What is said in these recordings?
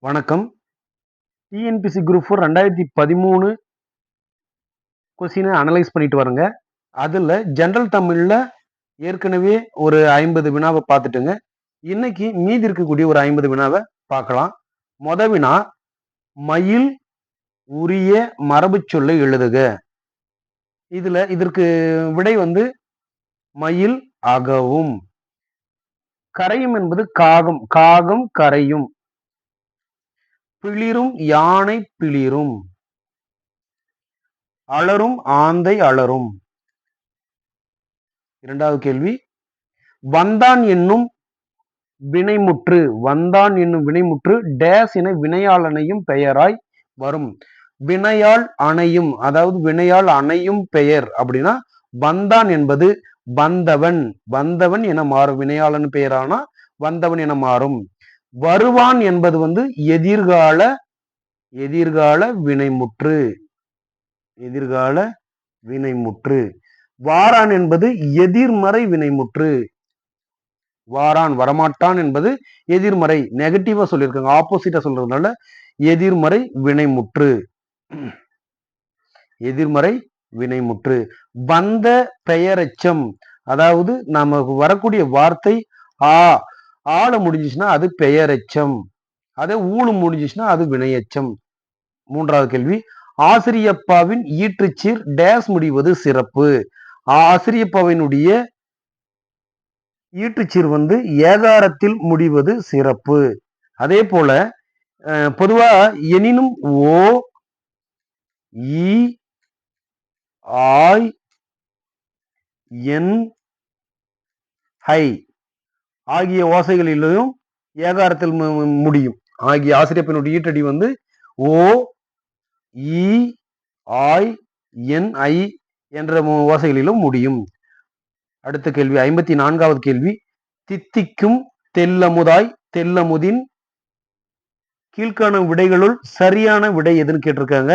வணக்கம். TNPSC group four ரெண்டாயிரத்தி பதிமூணு கொஸ்டினை அனலைஸ் பண்ணிட்டு வரேங்க. அதில் ஜென்ரல் தமிழில் ஏற்கனவே ஒரு ஐம்பது வினாவை பார்த்துட்டுங்க. இன்னைக்கு மீதி இருக்கக்கூடிய ஒரு ஐம்பது வினாவை பார்க்கலாம். மொத வினா மயில் உரிய மரபு சொல்லை எழுதுக. இதில் இதற்கு விடை வந்து மயில் அகவும். கரையும் என்பது காகம் காகம் கரையும். பிளிரும் யானை பிளிரும். அலரும் ஆந்தை அலரும். இரண்டாவது கேள்வி. வந்தான் என்னும் வினைமுற்று வந்தான் என்னும் வினைமுற்று டேஸ் என வினையாளனையும் பெயராய் வரும். வினையால் அணையும் அதாவது வினையால் அணையும் பெயர் அப்படின்னா வந்தான் என்பது வந்தவன். வந்தவன் என மாறும். வினையாளன் பெயரானா வந்தவன் என மாறும். வருவான் என்பது வந்து எதிர்கால எதிர்கால வினைமுற்று. எதிர்கால வினைமுற்று. வாரான் என்பது எதிர்மறை வினைமுற்று. வாரான் வரமாட்டான் என்பது எதிர்மறை. நெகட்டிவா சொல்லியிருக்காங்க ஆப்போசிட்டா சொல்றதுனால எதிர்மறை வினைமுற்று. எதிர்மறை வினைமுற்று. வந்த பெயரச்சம் அதாவது நமக்கு வரக்கூடிய வார்த்தை ஆ. ஆள முடிஞ்சிச்சுன்னா அது பெயரெச்சம். அதே ஊழு முடிஞ்சிச்சுன்னா அது வினையச்சம். மூன்றாவது கேள்வி. ஆசிரியப்பாவின் ஈற்றுச்சீர் டேஸ் முடிவது சிறப்பு. ஆசிரியப்பாவினுடைய ஈட்டுச்சீர் வந்து ஏகாரத்தில் முடிவது சிறப்பு. அதே போல பொதுவா எனினும் ஓ இ ஆய் என் ஹை ஆகிய ஓசைகளிலும் ஏகாரத்தில் முடியும். ஆகிய ஆசிரியப்பினுடைய ஈட்டடி வந்து ஓ இ ஆய் என் ஐ என்ற ஓசைகளிலும் முடியும். அடுத்த கேள்வி ஐம்பத்தி நான்காவது கேள்வி. தித்திக்கும் தெல்லமுதாய் தெல்லமுதின் கீழ்காணும் விடைகளுள் சரியான விடை எதுன்னு கேட்டிருக்காங்க.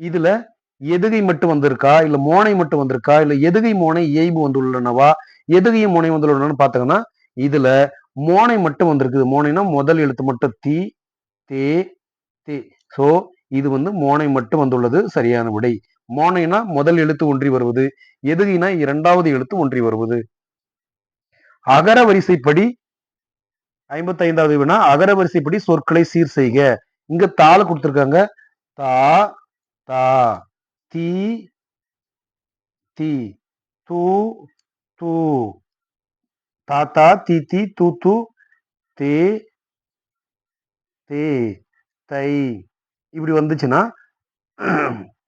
இதுல எதுகை மட்டும் வந்திருக்கா? இல்ல மோனை மட்டும் வந்திருக்கா? இல்ல எதுகை மோனை இயைபு வந்துள்ளனவா? எதுகையும் மோனை வந்துள்ளனு பார்த்தோங்கன்னா இதுல மோனை மட்டும் வந்திருக்குது. மோனைனா முதல் எழுத்து மட்டும் தி தே தே. சோ இது வந்து மோனை மட்டும் வந்துள்ளது. சரியான விடை. மோனைனா முதல் எழுத்து ஒன்றி வருவது. எதுகினா இரண்டாவது எழுத்து ஒன்றி வருவது. அகர வரிசைப்படி ஐம்பத்தி ஐந்தாவது வினா அகர வரிசைப்படி சொற்களை சீர் செய்க. இங்க தாள கொடுத்துருக்காங்க. தா தா தி தி. தூ தூ. தாத்தா தி தி தூ தூ தே. தே தை இப்படி வந்துச்சுன்னா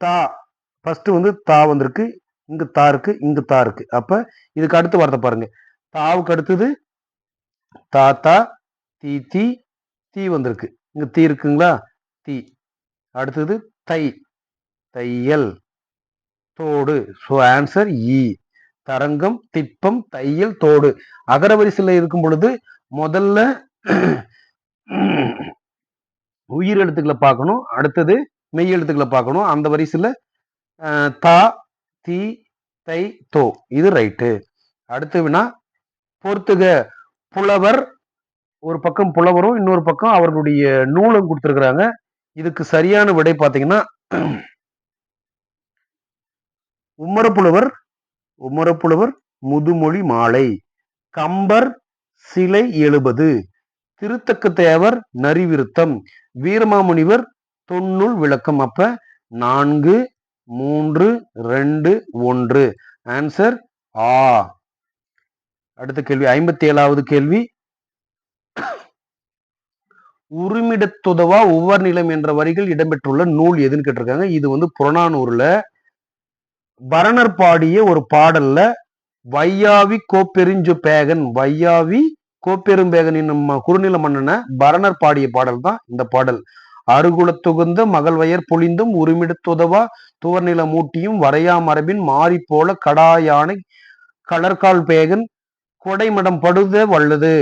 தா. ஃபஸ்ட்டு வந்து தா வந்திருக்கு இங்கு தா இருக்கு இங்கு தா இருக்கு. அப்போ இதுக்கு அடுத்து வார்த்தை பாருங்க. தாவுக்கு அடுத்தது தாத்தா தீ தீ தீ வந்திருக்கு. இங்க தீ இருக்குங்களா? தீ. அடுத்தது தை தையல் தோடு. ஸோ ஆன்சர் இ தரங்கம் திப்பம் தையல் தோடு. அகர வரிசையில் இருக்கும் பொழுது முதல்ல உயிர் எழுத்துக்களை பார்க்கணும் அடுத்தது மெய் எழுத்துக்களை பார்க்கணும். அந்த வரிசையில் தா தி தை தோ. இது ரைட்டு. அடுத்து வினா பொறுத்துக புலவர் ஒரு பக்கம் புலவரும் இன்னொரு பக்கம் அவர்களுடைய நூலும் கொடுத்துருக்குறாங்க. இதுக்கு சரியான விடை பார்த்தீங்கன்னா உம்மரப்புலவர் உமரப்புலவர் முதுமொழி மாலை. கம்பர் சிலை எழுபது. திருத்தக்க தேவர் நரிவிருத்தம். வீரமாமுனிவர் தொன்னுள் விளக்கம். அப்ப நான்கு மூன்று ரெண்டு ஒன்று. Answer A. அடுத்த கேள்வி ஐம்பத்தி ஏழாவது கேள்வி உரிமிடத்துதவா ஒவ்வொரு நிலம் என்ற வரிகள் இடம்பெற்றுள்ள நூல் எதுன்னு கேட்டிருக்காங்க. இது வந்து புறநானூர்ல பரணர் பாடிய ஒரு பாடல்ல வையாவி கோப்பெருஞ்சு பேகன் வையாவி கோப்பெரும்பேகன் என்னும் குறுநில மன்னன பரணர் பாடிய பாடல் தான் இந்த பாடல். அருகுலத்துகுந்த மகள் வயர் பொழிந்தும் உரிமிடத்துதவா துவர்நில மூட்டியும் வரையா மரபின் மாறி போல கடாயானை கலர்கால் பேகன் கொடைமடம் படுத வல்லது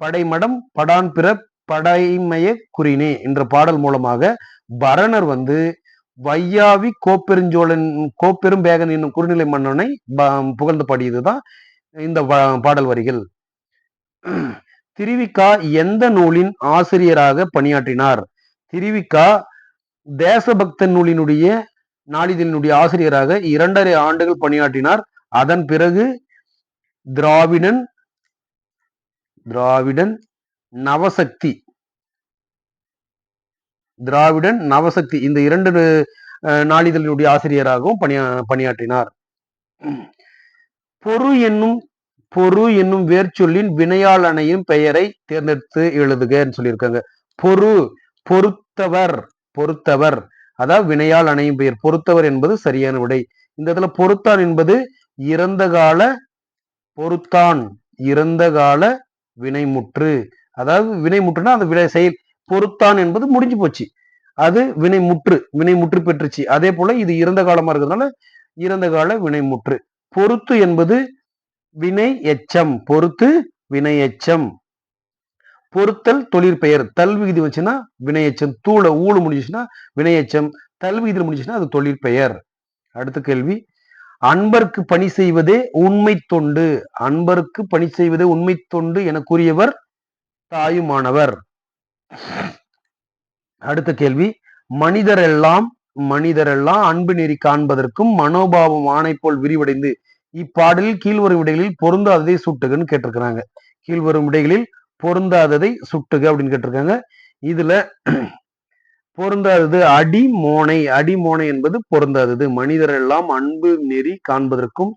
படைமடம் படான் பிற படைமைய குறினே என்ற பாடல் மூலமாக பரணர் வந்து வையாவி கோப்பெருஞ்சோழன் கோப்பெரும்பேகன் என்னும் குறுநிலை மன்னனை புகழ்ந்து பாடியதுதான் இந்த பாடல் வரிகள். திருவிக்கா எந்த நூலின் ஆசிரியராக பணியாற்றினார்? திருவிக்கா தேசபக்த நூலினுடைய நாளிதழினுடைய ஆசிரியராக இரண்டரை ஆண்டுகள் பணியாற்றினார். அதன் பிறகு திராவிடன் திராவிடன் நவசக்தி திராவிடன் நவசக்தி இந்த இரண்டு நாளிதழினுடைய ஆசிரியராகவும் பணியா பணியாற்றினார். பொறு என்னும் பொறு என்னும் வேர்ச்சொல்லின் வினையாளனையும் பெயரை தேர்ந்தெடுத்து எழுதுகன்னு சொல்லியிருக்காங்க. பொறு பொறுத்தவர் பொறுத்தவர். அதாவது வினையால் அணையும் பெயர். பொறுத்தவர் என்பது சரியான விடை. இந்த இடத்துல பொறுத்தான் என்பது இறந்த கால பொறுத்தான் இறந்த கால வினைமுற்று. அதாவது வினைமுற்றுனா அந்த வினை செயல் பொறுத்தான் என்பது முடிஞ்சு போச்சு. அது வினை முற்று வினை முற்று பெற்றுச்சு. அதே போல இது இறந்த காலமா இருக்கிறதுனால இறந்த கால வினை முற்று. பொறுத்து என்பது வினை எச்சம் பொறுத்து வினை எச்சம். பொறுத்தல் தொழிற்பெயர் தல் விகுதி வச்சுன்னா வினையச்சம் தூள ஊழு முடிஞ்சுச்சுன்னா வினையச்சம் தல் விகுதி முடிஞ்சுச்சுன்னா அது தொழிற்பெயர் அடுத்த கேள்வி. அன்பருக்கு பணி செய்வதே உண்மை தொண்டு. அன்பருக்கு பணி செய்வதே உண்மை தொண்டு என கூறியவர் தாயுமானவர். அடுத்த கேள்வி. மனிதர் எல்லாம் மனிதர் எல்லாம் அன்பு நெறி காண்பதற்கும் மனோபாவம் ஆணை போல் விரிவடைந்து இப்பாடலில் கீழ்வரும் விடைகளில் பொருந்தாததை சுட்டுகன்னு கேட்டிருக்கிறாங்க. கீழ்வரும் விடைகளில் பொருந்தாததை சுட்டுக அப்படின்னு கேட்டிருக்காங்க. இதுல பொருந்தாதது அடி மோனை. அடி மோனை என்பது பொருந்தாதது. மனிதர் எல்லாம் அன்பு நெறி காண்பதற்கும்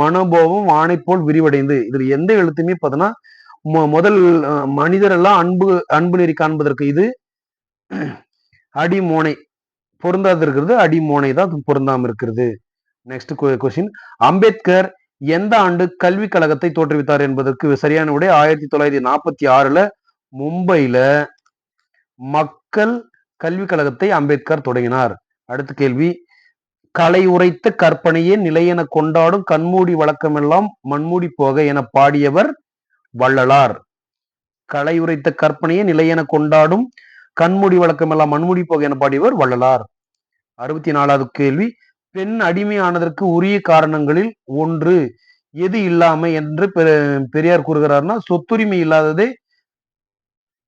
மனோபாவம் ஆணை போல் விரிவடைந்து இதுல எந்த எழுத்துமே பார்த்தோன்னா முதல் மனிதரெல்லாம் அன்பு அன்பு நெறி காண்பதற்கு இது அடிமோனை. பொருந்தாது இருக்கிறது அடிமோனை தான் பொருந்தாம இருக்கிறது. நெக்ஸ்ட் கொஸ்டின் அம்பேத்கர் எந்த ஆண்டு கல்விக் கழகத்தை தோற்றுவித்தார் என்பதற்கு சரியான விடை ஆயிரத்தி தொள்ளாயிரத்தி நாற்பத்தி ஆறுல மும்பையில மக்கள் கல்விக் கழகத்தை அம்பேத்கர் தொடங்கினார். அடுத்த கேள்வி. கலை உரைத்த கற்பனையே நிலையென கொண்டாடும் கண்மூடி வழக்கமெல்லாம் மண்மூடி போக என பாடியவர் வள்ளலார். களை உரைத்த கற்பனையே நிலையென கொண்டாடும் கண்மூடி வழக்கமெல்லாம் மண்மூடி போக என பாடியவர் வள்ளலார். அறுபத்தி நாலாவது கேள்வி பெண் அடிமையானதற்கு உரிய காரணங்களில் ஒன்று எது இல்லாமை என்று பெ- பெரியார் கூறுகிறார்னா சொத்துரிமை இல்லாததே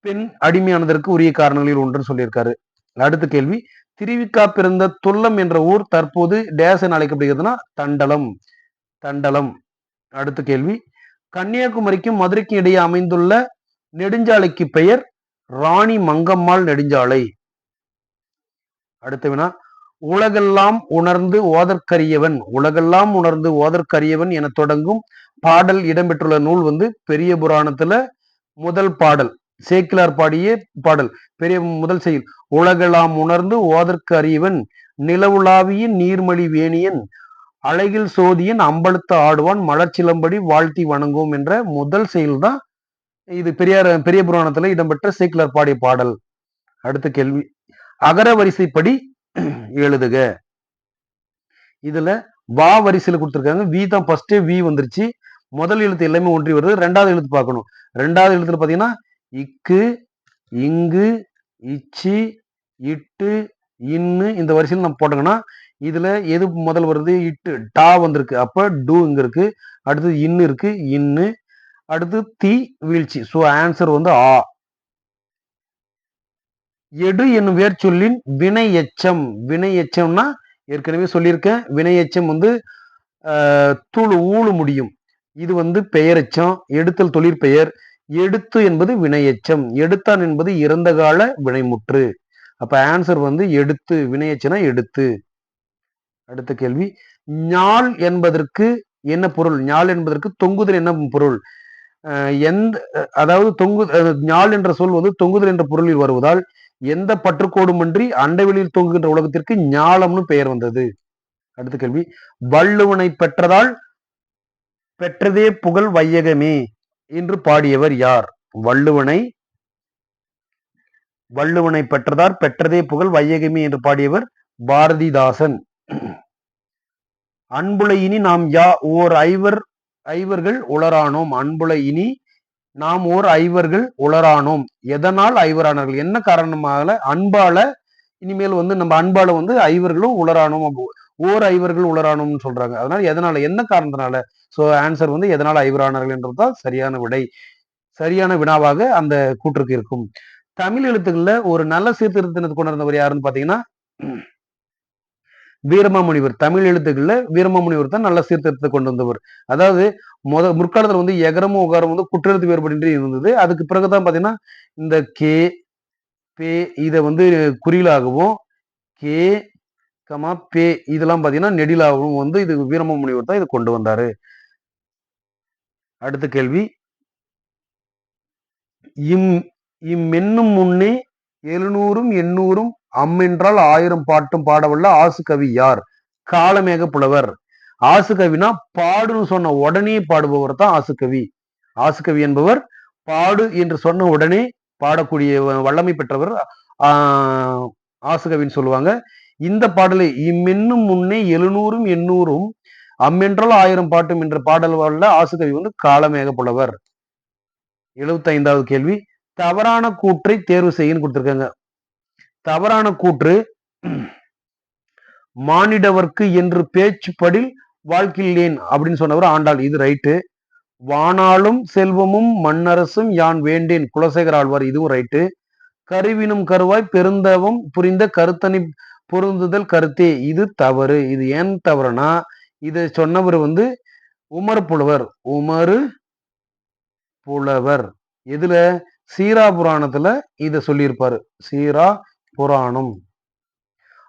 பெண் அடிமையானதற்கு உரிய காரணங்களில் ஒன்றுன்னு சொல்லியிருக்காரு. அடுத்த கேள்வி திருவிக்கா பிறந்த துல்லம் என்ற ஊர் தற்போது டேஸ் என அழைக்கப்படுகிறதுனா தண்டலம். தண்டலம். அடுத்த கேள்வி கன்னியாகுமரிக்கும் மதுரைக்கும் இடையே அமைந்துள்ள நெடுஞ்சாலைக்கு பெயர் ராணி மங்கம்மாள் நெடுஞ்சாலை. அடுத்த வினா உலகெல்லாம் உணர்ந்து ஓதற்கரியவன் உலகெல்லாம் உணர்ந்து ஓதற்கரியவன் என தொடங்கும் பாடல் இடம்பெற்றுள்ள நூல் வந்து பெரிய புராணத்துல முதல் பாடல் சேக்கிலார் பாடிய பாடல் பெரிய முதல் செயல். உலகெல்லாம் உணர்ந்து ஓதற்கு அறியவன் நிலவுலாவிய நீர்மொழி வேணியன் அழகில் சோதியன் அம்பலத்து ஆடுவான் மலர்ச்சிலம்படி வாழ்த்தி வணங்குவோம் என்ற முதல் செயல் தான் இது பெரியார் பெரிய புராணத்துல இடம்பெற்ற சேக்கிலார் பாடிய பாடல். அடுத்த கேள்வி. அகர வரிசைப்படி எழுதுக. இதுல வா வரிசையில கொடுத்துருக்காங்க. வி தான் ஃபர்ஸ்டே வி வந்துருச்சு. முதல் எழுத்து எல்லாமே ஒன்றி வருது. ரெண்டாவது எழுத்து பார்க்கணும். ரெண்டாவது எழுத்துல பாத்தீங்கன்னா இக்கு இங்கு இச்சி இட்டு இன்னு இந்த வரிசையில் நம்ம போட்டோங்கன்னா இதுல எது முதல் வருது? இட்டு. டா வந்திருக்கு. அப்ப டூ இங்க இருக்கு. அடுத்து இன்னு இருக்கு. இன்னு. அடுத்து தி வீழ்ச்சி. ஸோ ஆன்சர் வந்து ஆ. எடு என்னும் வேர்ச்சொல்லின் வினை எச்சம் வினை எச்சம்னா ஏற்கனவே சொல்லியிருக்கேன். வினை எச்சம் வந்து ஆஹ், தூளு ஊழு முடியும். இது வந்து பெயரெச்சம். எடுத்தல் தொழிற்பெயர் எடுத்து என்பது வினையெச்சம். எடுத்தான் என்பது இறந்த கால வினைமுற்று. அப்ப ஆன்சர் வந்து எடுத்து. வினையெச்சனா எடுத்து. அடுத்த கேள்வி. ஞாள் என்பதற்கு என்ன பொருள்? ஞாள் என்பதற்கு தொங்குதல் என்ன பொருள்? அஹ் எந்த அதாவது தொங்கு ஞாள் என்ற சொல் வந்து தொங்குதல் என்ற பொருளில் வருவதால் எந்த பற்றுக்கோடுமின்றி அண்டவெளியில் தொங்குகின்ற உலகத்திற்கு ஞாலம்னு பெயர் வந்தது. அடுத்த கேள்வி. வள்ளுவனை பெற்றதால் பெற்றதே புகழ் வையகமே என்று பாடியவர் யார்? வள்ளுவனை வள்ளுவனை பெற்றதார் பெற்றதே புகழ் வையகமே என்று பாடியவர் பாரதிதாசன். அன்புல இனி நாம் யா ஓர் ஐவர் ஐவர்கள் உளரானோம். அன்புல இனி நாம் ஓர் ஐவர்கள் உளரானோம். எதனால் ஐவரானார்கள்? என்ன காரணமாக? அன்பால இனிமேல் வந்து நம்ம அன்பால வந்து ஐவர்களும் உளரானோம். ஓர் ஐவர்கள் உளரானோம்னு சொல்றாங்க. அதனால எதனால? என்ன காரணத்தினால? சோ ஆன்சர் வந்து எதனால ஐவரானார்கள் என்றதுதான் சரியான விடை. சரியான வினாவாக அந்த கூற்றுக்கு இருக்கும். தமிழ் எழுத்துக்கள்ல ஒரு நல்ல சீர்திருத்தத்தை கொண்டு வந்தவர் யாருன்னு பாத்தீங்கன்னா வீரமாமுனிவர். தமிழ் எழுத்துக்கள்ல வீரமாமுனிவர் தான் நல்ல சீர்திருத்தத்தை கொண்டு வந்தவர். அதாவது முத முற்காலத்துல வந்து எகரமும் உகாரம் வந்து குற்றெழுத்து வேறுபடின்றி இருந்தது. அதுக்கு பிறகுதான் பாத்தீங்கன்னா இந்த கே பே இதை வந்து குறியிலாகவும் கே கமா பே இதெல்லாம் பாத்தீங்கன்னா நெடிலாகவும் வந்து இது வீரமாமுனிவர் தான் இது கொண்டு வந்தாரு. அடுத்த கேள்வி. இம் இம்மென்னும் முன்னே எழுநூறும் எண்ணூறும் அம்மென்றால் ஆயிரம் பாட்டும் பாடவல்ல ஆசு கவி யார்? காலமேக புலவர். ஆசு கவினா பாடுன்னு சொன்ன உடனே பாடுபவர் தான் ஆசு கவி. ஆசு கவி என்பவர் பாடு என்று சொன்ன உடனே பாடக்கூடிய வ- வல்லமை பெற்றவர் ஆஹ் ஆசுகவின்னு சொல்லுவாங்க. இந்த பாடலை இம்மென்னும் முன்னே எழுநூறும் எண்ணூறும் அம்மென்றால் ஆயிரம் பாட்டும் என்ற பாடல் வல்ல ஆசுகவி வந்து காலமேக புலவர். எழுபத்தி ஐந்தாவது கேள்வி. தவறான கூற்றை தேர்வு செய்யன்னு கொடுத்துருக்காங்க. தவறான கூற்று. மானிடவர்க்கு என்று பேச்சுப்படில் வாழ்க்கையிலேன் அப்படின்னு சொன்னவர் ஆண்டாள். இது ரைட்டு. வானாலும் செல்வமும் மண்ணரசும் யான் வேண்டேன். குலசேகர் ஆழ்வார் இதுவும் ரைட்டு. கருவினும் கருவாய் பெருந்தவம் புரிந்த கருத்தனி பொருந்துதல் கருத்தே. இது தவறு. இது ஏன் தவறுனா இதை சொன்னவர் வந்து உமர் புலவர். உமரு புலவர். எதுல? சீரா புராணத்துல இதை சொல்லியிருப்பாரு. சீரா புராணம்.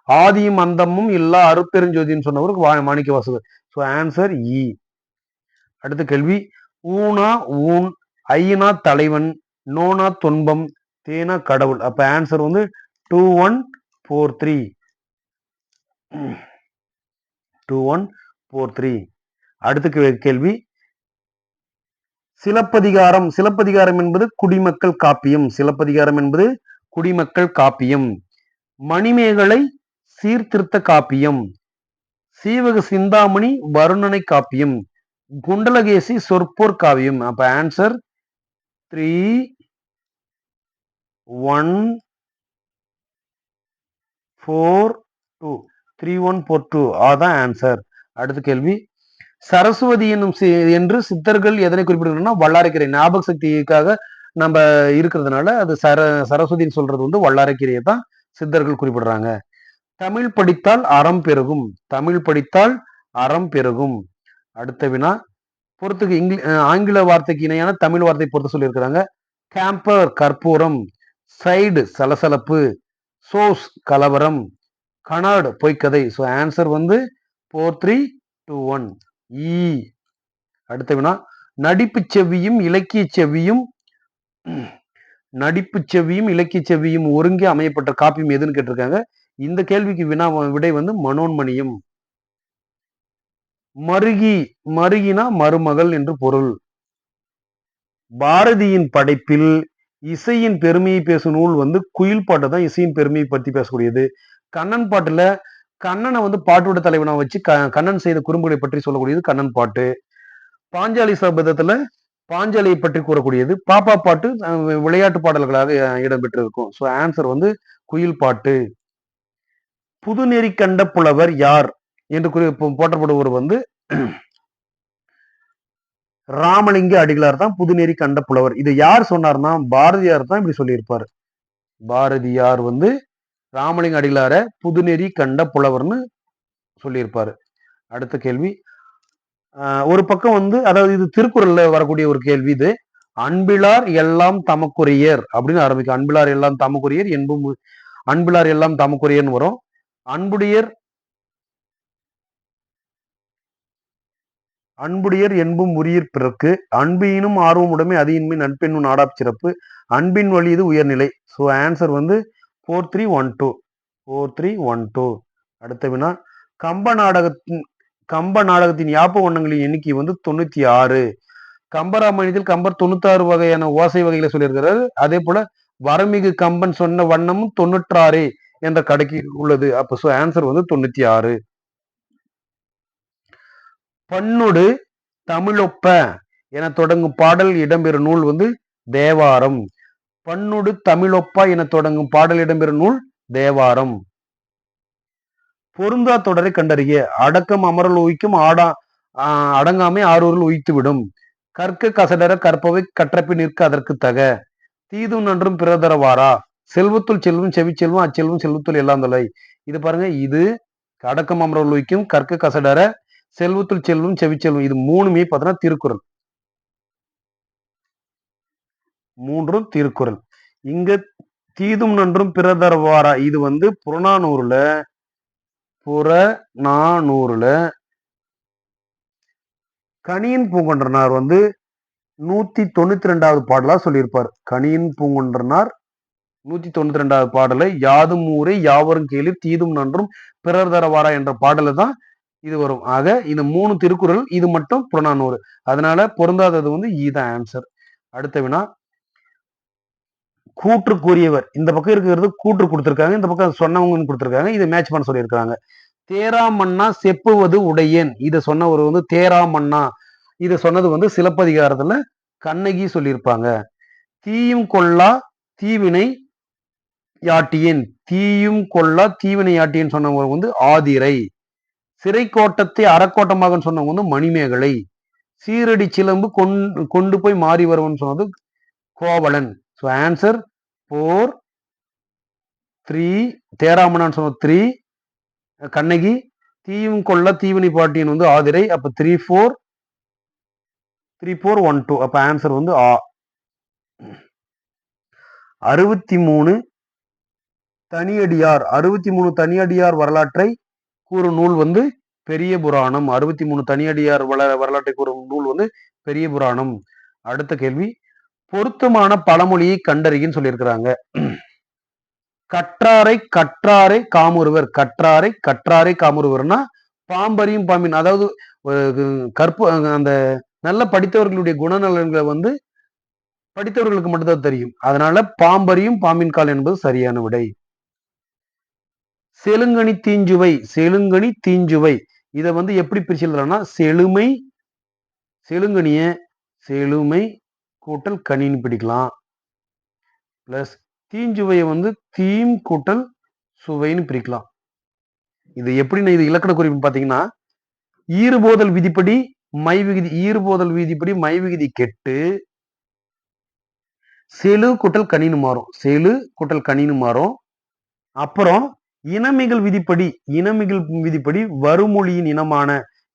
ஆதியும் அந்தமும் இல்லா அருப்பெருஞ்சோதின்னு சொன்னவருக்கு மாணிக்க வாசகர். ஸோ ஆன்சர் இ அடுத்த கேள்வி. ஊனா ஊன் ஐயனா தலைவன் நோனா துன்பம் தேனா கடவுள். அப்ப ஆன்சர் வந்து two one four three two one four three அடுத்த கேள்வி. சிலப்பதிகாரம். சிலப்பதிகாரம் என்பது குடிமக்கள் காப்பியம். சிலப்பதிகாரம் என்பது குடிமக்கள் காப்பியம். மணிமேகலை சீர்திருத்த காப்பியம். சீவக சிந்தாமணி வருணனை காப்பியம். குண்டலகேசி சொற்போர் காவியம். அப்ப answer three one four two three one four two அதான் ஆன்சர் அடுத்த கேள்வி. சரஸ்வதி என்னும் சி- என்று சித்தர்கள் எதனை குறிப்பிடுகிறாங்கன்னா வல்லாரைக்கரை ஞாபக சக்திக்காக நம்ம இருக்கிறதுனால அது சர சரஸ்வதின்னு சொல்றது வந்து வல்லாரக்கீரையை தான் சித்தர்கள் குறிப்பிடுறாங்க. தமிழ் படித்தால் அறம் பெருகும். தமிழ் படித்தால் அறம் பெருகும். அடுத்த வினா பொறுத்துக்கு இங்கிலி ஆங்கில வார்த்தைக்கு இணையான தமிழ் வார்த்தை பொறுத்து சொல்லியிருக்கிறாங்க. கேம்பர் கற்பூரம் சைடு சலசலப்பு சோஸ் கலவரம் கனாடு பொய்க்கதை. ஸோ ஆன்சர் வந்து ஃபோர் த்ரீ டூ ஒன் இ அடுத்த வினா நடிப்பு செவியும் இலக்கிய செவியும் நடிப்பு செவியும் இலக்கிய செவியும் ஒருங்கே அமையப்பட்ட காப்பியம் எதுன்னு கேட்டிருக்காங்க. இந்த கேள்விக்கு வினா விடை வந்து மனோன்மணியம். மருகி மருகினா மருமகள் என்று பொருள். பாரதியின் படைப்பில் இசையின் பெருமையை பேசும் நூல் வந்து குயில் பாட்டு தான் இசையின் பெருமையை பற்றி பேசக்கூடியது. கண்ணன் பாட்டுல கண்ணனை வந்து பாட்டோட தலைவனா வச்சு க- கண்ணன் செய்த குறும்புகளை பற்றி சொல்லக்கூடியது கண்ணன் பாட்டு. பாஞ்சாலி சபதத்துல பாஞ்சாலியை பற்றி கூறக்கூடியது. பாப்பா பாட்டு விளையாட்டு பாடல்களாக இடம்பெற்றிருக்கும். ஸோ ஆன்சர் வந்து குயில் பாட்டு. புதுநெறி கண்ட புலவர் யார்? என்று குறி போற்றப்படுவர் வந்து ராமலிங்க அடிகளார் தான் புதுநெறி கண்ட புலவர். இது யார் சொன்னார்னா பாரதியார் தான் இப்படி சொல்லியிருப்பார். பாரதியார் வந்து ராமலிங்க அடிகளார புதுநெறி கண்ட புலவர்னு சொல்லியிருப்பாரு. அடுத்த கேள்வி. ஒரு பக்கம் வந்து அதாவது இது திருக்குறள்ல வரக்கூடிய ஒரு கேள்வி இது. அன்பிலார் எல்லாம் தமக்குரியர் அப்படின்னு ஆரம்பிக்கும். அன்பிலார் எல்லாம் தமக்குரியர் என்பும் அன்பிலார் எல்லாம் தமக்குரியர்னு வரும். அன்புடையர் அன்புடையர் என்பும் உரியர் பிறக்கு அன்பினும் ஆர்வம் உடைமை அது இன்மை நட்பெண்ணும் நாடாப் சிறப்பு அன்பின் வழி இது உயர்நிலை. ஸோ ஆன்சர் வந்து four three one two four three one two அடுத்த வினா கம்ப நாடகத்தின் கம்ப நாடகத்தின் யாப்ப வண்ணங்களின் எண்ணிக்கை வந்து தொண்ணூத்தி ஆறு கம்பராமாயணத்தில் கம்பர் தொண்ணூத்தாறு வகையான ஓசை வகைகளை சொல்லியிருக்கிறார். அதே போல வரமிகு கம்பன் சொன்ன வண்ணமும் தொண்ணூற்றாறு என்ற கடைக்கு உள்ளது. அப்ப ஸோ ஆன்சர் வந்து தொண்ணூத்தி ஆறு பன்னொடு தமிழொப்ப என தொடங்கும் பாடல் இடம்பெறும் நூல் வந்து தேவாரம். பன்னொடு தமிழொப்பா என தொடங்கும் பாடல் இடம்பெறும் நூல் தேவாரம். பொருந்தா தொடரை கண்டறிய அடக்கம் அமரல் உயிக்கும் ஆடா அடங்காமை ஆரூரில் உய்த்து விடும் கற்க கசடர கற்பவை கற்றப்பி நிற்க அதற்கு தக. தீதும் நன்றும் பிறதரவாரா? செல்வத்துள் செல்வம் செவிச்செல்வம் அச்செல்வம் செல்வத்துள் எல்லாம் தொலை. இது பாருங்க இது அடக்கம் அமரல் வைக்கும் கற்க கசடர செல்வத்துள் செல்வம் செவிச்செல்வம் இது மூணுமே பார்த்தோன்னா திருக்குறள். மூன்றும் திருக்குறள். இங்க தீதும் நன்றும் பிறதரவாரா? இது வந்து புறநானூறுல புறநானூறுல கனியின் பூங்கொன்றனார் வந்து நூத்தி தொண்ணூத்தி ரெண்டாவது பாடலா சொல்லியிருப்பார். கனியின் பூங்கொன்றனார் நூத்தி தொண்ணூத்தி ரெண்டாவது பாடலை யாதும் ஊரே யாவரும் கேளு தீதும் நன்றும் பிறர் தரவாரா என்ற பாடல தான் இது வரும். ஆக இந்த மூணு திருக்குறள் இது மட்டும் புறநானூறு. அதனால பொருந்தாதது வந்து இதான் ஆன்சர் அடுத்த வினா கூற்று கூறியவர் இந்த பக்கம் இருக்கிறது கூற்று கொடுத்துருக்காங்க இந்த பக்கம் சொன்னவங்கன்னு கொடுத்துருக்காங்க இதை மேட்ச் பண்ண சொல்லியிருக்காங்க. தேரா மன்னா செப்புவது உடையேன். இதை சொன்னவர் வந்து தேரா மன்னா. இதை சொன்னது வந்து சிலப்பதிகாரத்துல கண்ணகி சொல்லியிருப்பாங்க. தீயும் கொல்லா தீவினை யாட்டியேன். தீயும் கொல்லா தீவினை யாட்டியன் சொன்னவங்க வந்து ஆதிரை. சிறை கோட்டத்தை அறக்கோட்டமாக சொன்னவங்க வந்து மணிமேகலை. சீரடி சிலம்பு கொண்டு கொண்டு போய் மாறி வருவன் சொன்னது Kovalan. So answer four three தேராமனான்னு சொன்ன த்ரீ கண்ணகி தீயும் கொள்ள தீவினி பாட்டியன் வந்து ஆதிரை அப்போ three four three four one two அப்போ ஆன்சர் வந்து ஆ. அறுபத்தி மூணு தனியடியார் அறுபத்தி மூணு தனியடியார் வரலாற்றை கூறும் நூல் வந்து பெரிய புராணம். அறுபத்தி மூணு தனியடியார் வள வரலாற்றை கூறும் நூல் வந்து பெரிய புராணம். அடுத்த கேள்வி. பொருத்தமான பழமொழியை கண்டறியின்னு சொல்லியிருக்கிறாங்க. கற்றாரை கற்றாரை காமுறுவர் கற்றாரை கற்றாரை காமுறுவர்னா பாம்பரியும் பாம்பின் அதாவது கற்பு அந்த நல்ல படித்தவர்களுடைய குணநலன்களை வந்து படித்தவர்களுக்கு மட்டும்தான் தெரியும். அதனால பாம்பரியும் பாம்பின் கால் என்பது சரியான விடை. செலுங்கணி தீஞ்சுவை செலுங்கணி தீஞ்சுவை. இதை வந்து எப்படி பிரிச்சுனா செழுமை செலுங்கணிய செழுமை கூட்டல் கனின்னு பிடிக்கலாம். ப்ளஸ் தீஞ்சுவையை வந்து தீம் கூட்டல் சுவைன்னு பிரிக்கலாம். இது எப்படின்னு இது இலக்கண குறிப்பு பார்த்தீங்கன்னா ஈறுபோதல் விதிப்படி மை விகுதி ஈறுபோதல் விதிப்படி மை விகுதி கெட்டு செலு கூட்டல் கனின்னு மாறும். செலு கூட்டல் கனின்னு மாறும். அப்புறம் இனமிகள் விதிப்படி இனமிகள் விதிப்படி வறுமொழியின் இனமான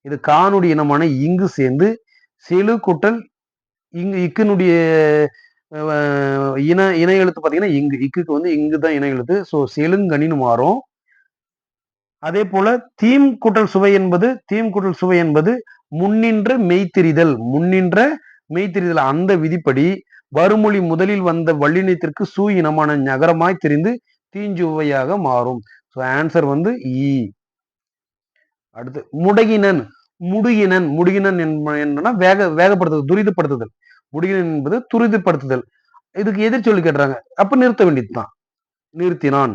இது காணுடைய இனமான இங்கு சேர்ந்து செலு கூட்டல் இங்கு இக்குனுடைய இன இணை எழுத்து பார்த்தீங்கன்னா இங்கு இக்குக்கு வந்து இங்கு தான் இணை எழுத்து ஸோ செலுங்கனின்னு மாறும். அதே போல தீம் கூட்டல் சுவை என்பது தீம் கூட்டல் சுவை என்பது முன்னின்ற மெய்த்திரிதல் முன்னின்ற மெய்த்திரிதல். அந்த விதிப்படி வருமொழி முதலில் வந்த வல்லினத்திற்கு சூ இனமான நகரமாய் தெரிந்து தீஞ்சுவையாக மாறும். ஸோ ஆன்சர் வந்து இ அடுத்து முடகினன். முடியினன் முடியினன் என்னன்னா வேக வேகப்படுத்துதல் துரிதப்படுத்துதல். முடியினன் என்பது துரிதப்படுத்துதல். இதுக்கு எதிர் சொல்லி கேட்டுறாங்க அப்ப நிறுத்த வேண்டியதுதான். நிறுத்தினான்.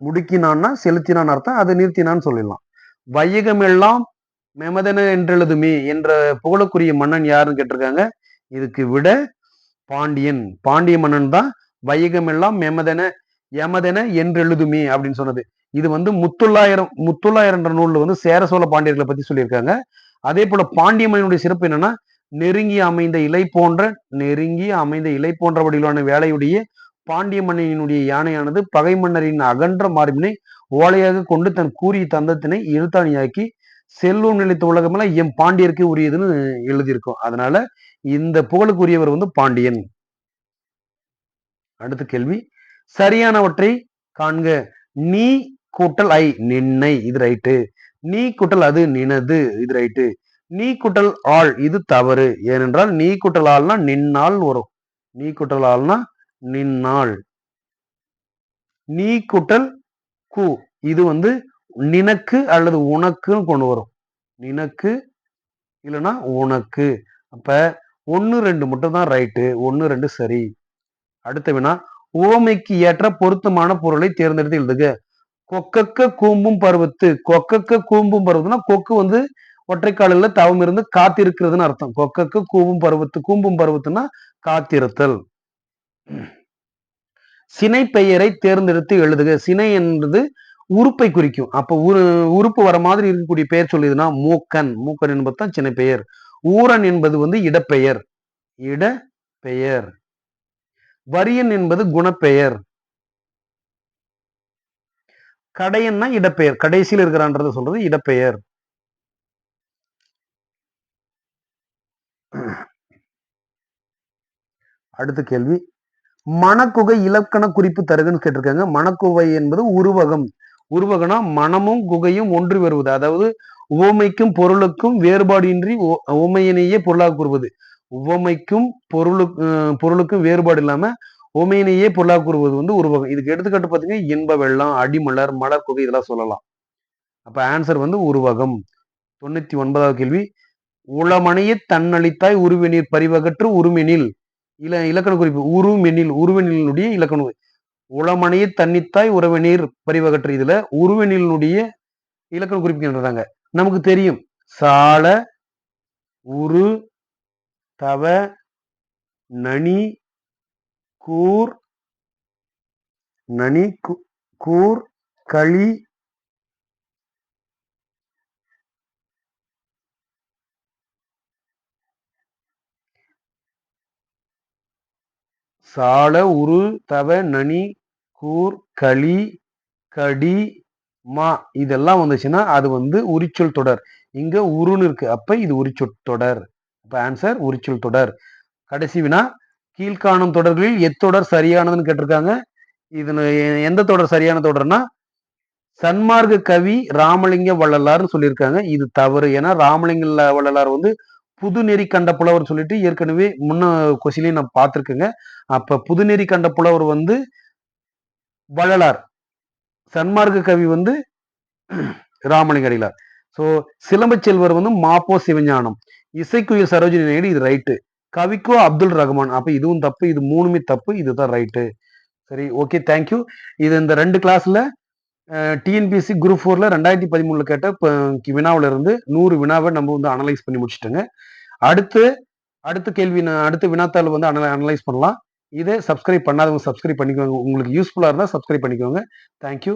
முடுக்கினான்னா செலுத்தினான் அர்த்தம். அதை நிறுத்தினான்னு சொல்லிடலாம். வையகம் எல்லாம் மெமதன என்றெழுதுமே என்ற புகழுக்குரிய மன்னன் யாருன்னு கேட்டிருக்காங்க? இதுக்கு விட பாண்டியன். பாண்டிய மன்னன் தான் வையகம் எல்லாம் மெமதன எமதன என்றெழுதுமே அப்படின்னு சொன்னது. இது வந்து முத்துள்ளாயிரம் முத்துள்ளாயிரம் என்ற நூலில் வந்து சேர சோழ பாண்டியர்களை பத்தி சொல்லியிருக்காங்க. அதே போல பாண்டியமனையினுடைய சிறப்பு என்னன்னா நெருங்கி அமைந்த இலை போன்ற நெருங்கி அமைந்த இலை போன்ற வடிவிலான வேலையுடைய பாண்டியமன்னனினுடைய யானையானது பகை மன்னரின் அகன்ற மார்பினை ஓலையாக கொண்டு தன் கூறிய தந்தத்தினை எழுத்தாணியாக்கி செல்வம் நிலைத்த உலகமெல்லாம் எம் பாண்டியருக்கு உரியதுன்னு எழுதியிருக்கும். அதனால இந்த புகழுக்குரியவர் வந்து பாண்டியன். அடுத்த கேள்வி. சரியானவற்றை காண்க. நீ கூட்டல் ஐ நின்னை இது ரைட்டு. நீ கூட்டல் அது நினது இது ரைட்டு. நீ குட்டல் ஆள் இது தவறு. ஏனென்றால் நீ குட்டல் ஆள்னா நின்னால் வரும். நீ குட்டல் ஆள்னா நின்னால். நீ குட்டல் கு இது வந்து நினக்கு அல்லது உனக்குன்னு கொண்டு வரும். நினக்கு இல்லைன்னா உனக்கு. அப்ப ஒன்று ரெண்டு மட்டும் தான் ரைட்டு. ஒன்று ரெண்டு சரி. அடுத்த வினா உவமைக்கு ஏற்ற பொருத்தமான பொருளை தேர்ந்தெடுத்து எழுதுக. கொக்கக்க கூம்பும் பருவத்து கொக்கக்க கூம்பும் பருவத்துனா கொக்கு வந்து ஒற்றைக்காலில் தவம் இருந்து காத்திருக்கிறதுன்னு அர்த்தம். கொக்கக்கு கூம்பும் பருவத்து கூம்பும் பருவத்துனா காத்திருத்தல். சினை பெயரை தேர்ந்தெடுத்து எழுதுக. சினை என்பது உறுப்பை குறிக்கும். அப்ப உரு உறுப்பு வர மாதிரி இருக்கக்கூடிய பெயர் சொல்லுதுன்னா மூக்கன். மூக்கன் என்பது தான் சினை பெயர். ஊரன் என்பது வந்து இடப்பெயர். இடப்பெயர். வரியன் என்பது குணப்பெயர். கடையன்னா இடப்பெயர். கடைசியில் இருக்கிறான்றது சொல்றது இடப்பெயர். அடுத்த கேள்வி. மணக்குகை இலக்கண குறிப்பு தருகன்னு கேட்டிருக்காங்க. மணக்குகை என்பது உருவகம். உருவகனா மனமும் குகையும் ஒன்று வருவது. அதாவது உவமைக்கும் பொருளுக்கும் வேறுபாடின்றி உவமையினையே பொருளாக கூறுவது. உவமைக்கும் பொருளுக்கு பொருளுக்கும் வேறுபாடு இல்லாம உமையினையே பொருளாக கூறுவது வந்து உருவகம். இதுக்கு எடுத்துக்காட்டு பார்த்தீங்கன்னா இன்ப வெள்ளம் அடிமலர் மலர் குகை இதெல்லாம் சொல்லலாம். அப்போ ஆன்சர் வந்து உருவகம். தொண்ணூத்தி ஒன்பதாவது கேள்வி. உளமணிய தன்னளித்தாய் உருவெனில் பரிவகற்று உருமெனில். இல இலக்கண குறிப்பு. உருமெனில் உருவெனிலுடைய இலக்கண உளமணிய தன்னித்தாய் உறவெனீர் பரிவகற்று இதுல உருவெனிலுடைய இலக்கண குறிப்புன்றாங்க நமக்கு தெரியும். சால உரு தவ நனி கூர் நனி கூர் களி சால உரு தவ நனி கூர் களி கடி மா இதெல்லாம் வந்துச்சுன்னா அது வந்து உரிச்சொல் தொடர். இங்க உருன்னு இருக்கு. அப்ப இது உரிச்சொல் தொடர். அப்ப ஆன்சர் உரிச்சொல் தொடர். கடைசி வினா கீழ்காணும் தொடர்களில் எத்தொடர் சரியானதுன்னு கேட்டிருக்காங்க. இது எந்த தொடர் சரியான தொடர்னா சன்மார்க்க கவி ராமலிங்க வள்ளலார்னு சொல்லியிருக்காங்க. இது தவறு. ஏன்னா ராமலிங்க வள்ளலார் வந்து புதுநெறி கண்ட புலவர் சொல்லிட்டு ஏற்கனவே முன்ன கொஸ்டிலையும் நான் பார்த்துருக்கேங்க. அப்ப புதுநெறி கண்ட புலவர் வந்து வள்ளலார். சன்மார்க்க கவி வந்து ராமலிங்க அடிகளார். ஸோ சிலம்பச் செல்வர் வந்து மாப்போ சிவஞானம். இசைக்குயில் சரோஜினி நாயுடு இது ரைட்டு. கவிக்கோ அப்துல் ரஹ்மான். அப்போ இதுவும் தப்பு இது மூணுமே தப்பு இதுதான் ரைட்டு. சரி ஓகே தேங்க்யூ இது இந்த ரெண்டு கிளாஸ்ல டிஎன்பிஎஸ்சி குரூப் ஃபோர்ல ரெண்டாயிரத்தி பதிமூணுல கேட்ட வினாவில இருந்து நூறு வினாவை நம்ம வந்து அனலைஸ் பண்ணி முடிச்சுட்டோங்க. அடுத்து அடுத்த கேள்வி அடுத்த வினாத்தாள் வந்து அனலைஸ் பண்ணலாம். இதை சப்ஸ்கிரைப் பண்ணாதவங்க சப்ஸ்கிரைப் பண்ணிக்கோங்க. உங்களுக்கு யூஸ்ஃபுல்லாக இருந்தால் சப்ஸ்கிரைப் பண்ணிக்கோங்க. தேங்க்யூ